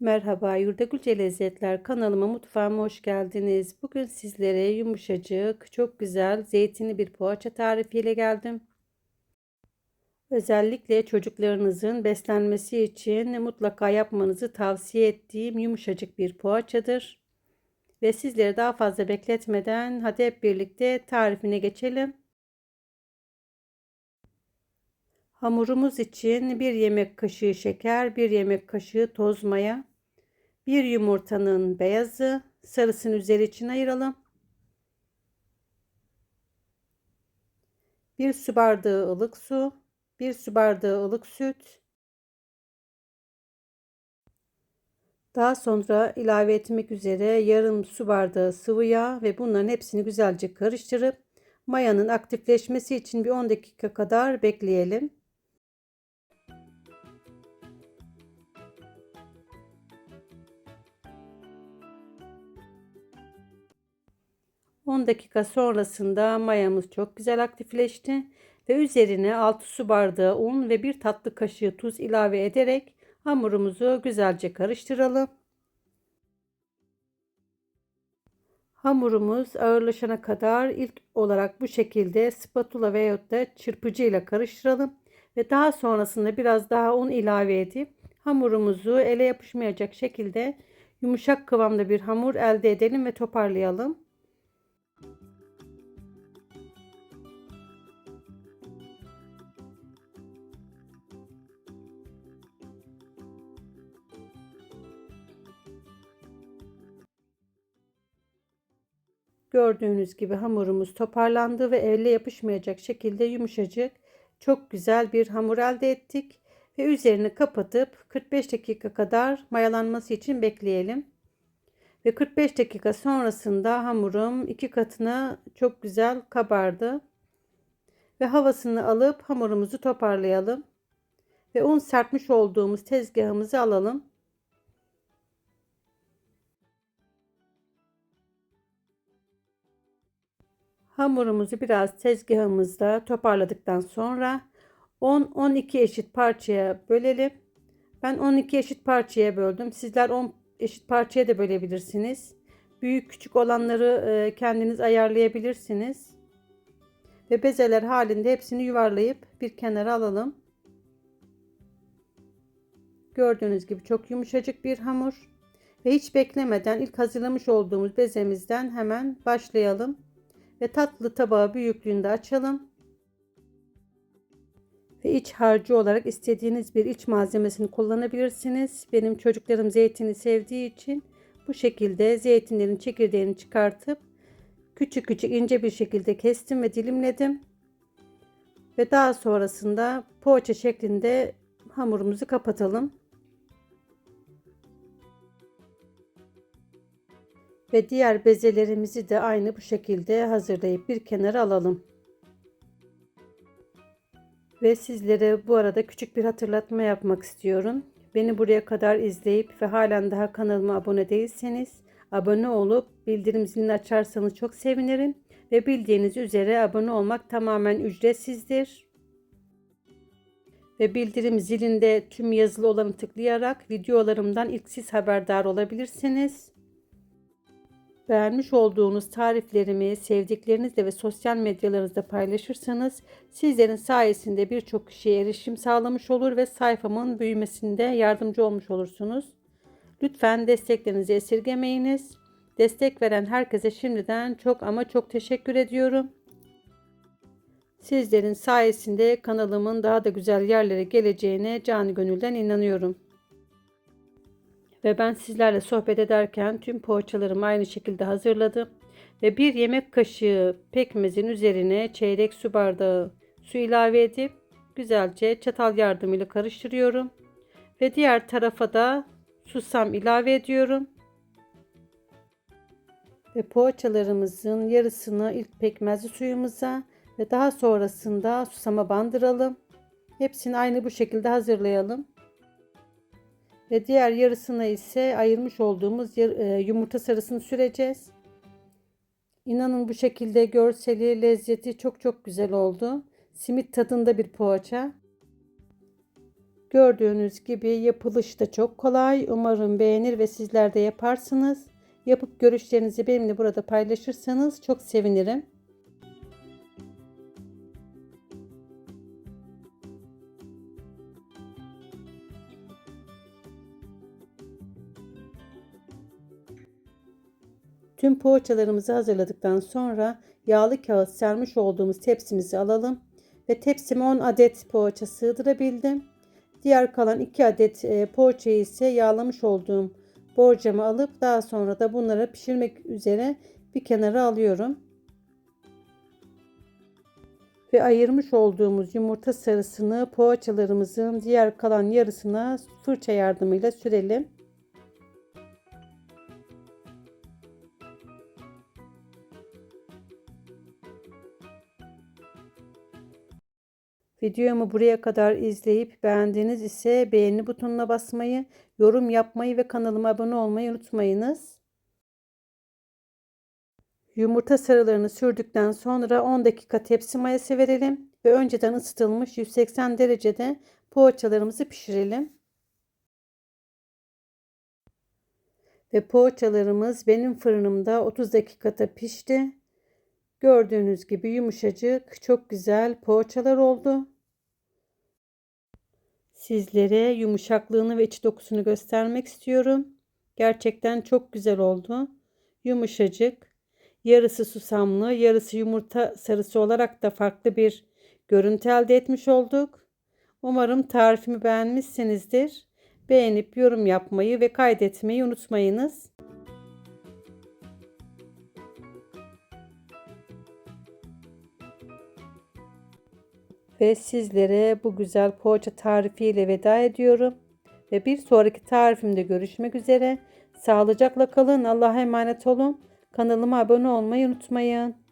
Merhaba Yurdagülce Lezzetler kanalıma mutfağıma hoş geldiniz. Bugün sizlere yumuşacık, çok güzel zeytinli bir poğaça tarifiyle geldim. Özellikle çocuklarınızın beslenmesi için mutlaka yapmanızı tavsiye ettiğim yumuşacık bir poğaçadır. Ve sizleri daha fazla bekletmeden hadi hep birlikte tarifine geçelim. Hamurumuz için 1 yemek kaşığı şeker, 1 yemek kaşığı toz maya, 1 yumurtanın beyazı, sarısını üzeri için ayıralım. 1 su bardağı ılık su, 1 su bardağı ılık süt. Daha sonra ilave etmek üzere yarım su bardağı sıvı yağ ve bunların hepsini güzelce karıştırıp mayanın aktifleşmesi için bir 10 dakika kadar bekleyelim. 10 dakika sonrasında mayamız çok güzel aktifleşti ve üzerine 6 su bardağı un ve 1 tatlı kaşığı tuz ilave ederek hamurumuzu güzelce karıştıralım. Hamurumuz ağırlaşana kadar ilk olarak bu şekilde spatula veyahut da çırpıcı ile karıştıralım ve daha sonrasında biraz daha un ilave edip hamurumuzu ele yapışmayacak şekilde yumuşak kıvamda bir hamur elde edelim ve toparlayalım. Gördüğünüz gibi hamurumuz toparlandı ve elle yapışmayacak şekilde yumuşacık çok güzel bir hamur elde ettik. Ve üzerini kapatıp 45 dakika kadar mayalanması için bekleyelim. Ve 45 dakika sonrasında hamurum iki katına çok güzel kabardı. Ve havasını alıp hamurumuzu toparlayalım. Ve un serpmiş olduğumuz tezgahımızı alalım. Hamurumuzu biraz tezgahımızda toparladıktan sonra 10-12 eşit parçaya bölelim. Ben 12 eşit parçaya böldüm. Sizler 10 eşit parçaya da bölebilirsiniz. Büyük küçük olanları e, kendiniz ayarlayabilirsiniz. Ve bezeler halinde hepsini yuvarlayıp bir kenara alalım. Gördüğünüz gibi çok yumuşacık bir hamur. Ve hiç beklemeden ilk hazırlamış olduğumuz bezemizden hemen başlayalım ve tatlı tabağı büyüklüğünde açalım. Ve iç harcı olarak istediğiniz bir iç malzemesini kullanabilirsiniz. Benim çocuklarım zeytini sevdiği için bu şekilde zeytinlerin çekirdeğini çıkartıp küçük küçük ince bir şekilde kestim ve dilimledim. Ve daha sonrasında poğaça şeklinde hamurumuzu kapatalım. Ve diğer bezelerimizi de aynı bu şekilde hazırlayıp bir kenara alalım. Ve sizlere bu arada küçük bir hatırlatma yapmak istiyorum. Beni buraya kadar izleyip ve halen daha kanalıma abone değilseniz abone olup bildirim zilini açarsanız çok sevinirim. Ve bildiğiniz üzere abone olmak tamamen ücretsizdir. Ve bildirim zilinde tüm yazılı olanı tıklayarak videolarımdan ilk siz haberdar olabilirsiniz. Beğenmiş olduğunuz tariflerimi sevdiklerinizle ve sosyal medyalarınızda paylaşırsanız sizlerin sayesinde birçok kişiye erişim sağlamış olur ve sayfamın büyümesinde yardımcı olmuş olursunuz. Lütfen desteklerinizi esirgemeyiniz. Destek veren herkese şimdiden çok ama çok teşekkür ediyorum. Sizlerin sayesinde kanalımın daha da güzel yerlere geleceğine canı gönülden inanıyorum. Ve ben sizlerle sohbet ederken tüm poğaçalarımı aynı şekilde hazırladım. Ve bir yemek kaşığı pekmezin üzerine çeyrek su bardağı su ilave edip güzelce çatal yardımıyla karıştırıyorum. Ve diğer tarafa da susam ilave ediyorum. Ve poğaçalarımızın yarısını ilk pekmezli suyumuza ve daha sonrasında susama bandıralım. Hepsini aynı bu şekilde hazırlayalım ve diğer yarısına ise ayırmış olduğumuz e, yumurta sarısını süreceğiz. İnanın bu şekilde görseli, lezzeti çok çok güzel oldu. Simit tadında bir poğaça. Gördüğünüz gibi yapılışı da çok kolay. Umarım beğenir ve sizler de yaparsınız. Yapıp görüşlerinizi benimle burada paylaşırsanız çok sevinirim. Tüm poğaçalarımızı hazırladıktan sonra yağlı kağıt sermiş olduğumuz tepsimizi alalım ve tepsime 10 adet poğaça sığdırabildim. Diğer kalan 2 adet e, poğaçayı ise yağlamış olduğum borcama alıp daha sonra da bunları pişirmek üzere bir kenara alıyorum. Ve ayırmış olduğumuz yumurta sarısını poğaçalarımızın diğer kalan yarısına fırça yardımıyla sürelim. Videomu buraya kadar izleyip beğendiğiniz ise beğeni butonuna basmayı, yorum yapmayı ve kanalıma abone olmayı unutmayınız. Yumurta sarılarını sürdükten sonra 10 dakika tepsi mayası verelim ve önceden ısıtılmış 180 derecede poğaçalarımızı pişirelim. Ve poğaçalarımız benim fırınımda 30 dakikada pişti. Gördüğünüz gibi yumuşacık, çok güzel poğaçalar oldu. Sizlere yumuşaklığını ve iç dokusunu göstermek istiyorum. Gerçekten çok güzel oldu. Yumuşacık, yarısı susamlı, yarısı yumurta sarısı olarak da farklı bir görüntü elde etmiş olduk. Umarım tarifimi beğenmişsinizdir. Beğenip yorum yapmayı ve kaydetmeyi unutmayınız. Ve sizlere bu güzel poğaça tarifiyle veda ediyorum. Ve bir sonraki tarifimde görüşmek üzere. Sağlıcakla kalın. Allah'a emanet olun. Kanalıma abone olmayı unutmayın.